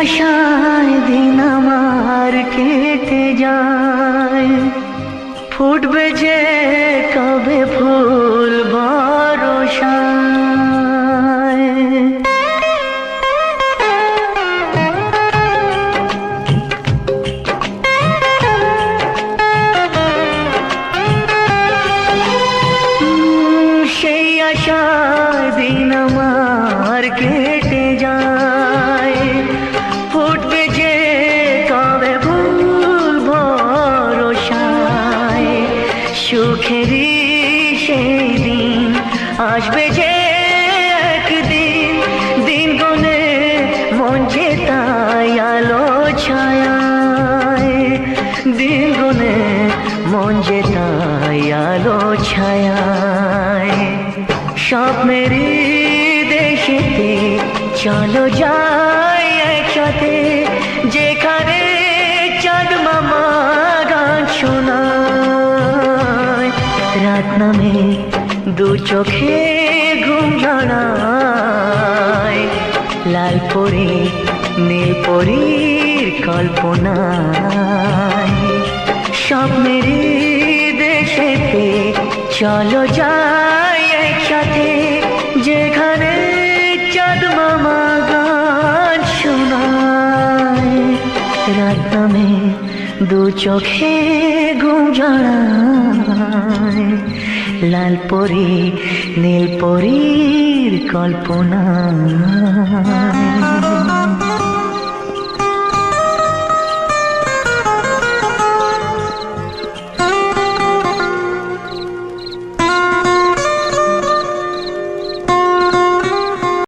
আশায় দিন আমার কেটে যায়। ফুটবে যে কবে ফুল বরসায় সেই আশায় দিন আমার কেটে সুখেরই সেই দিন আসবে যে একদিন, দিন গনে মন যে তাই আলো ছায়ায়। দিন গনে মন যে তাই আলো ছায়ায়। স্বপ্নেরই দেশেতে চলো যাই একসাথে। রাত নামে দু চোখে ঘুম জড়ায়। লাল পরি নীল পরীর কল্পনায়। স্বপ্নেরই দেশেতে চলো যাই একসাথে, যেখানে চাঁদ মামা গান শোনায়। রাত নামে দু চোখে ঘুম জড়ায়। লাল পরি নীল পরীর কল্পনা।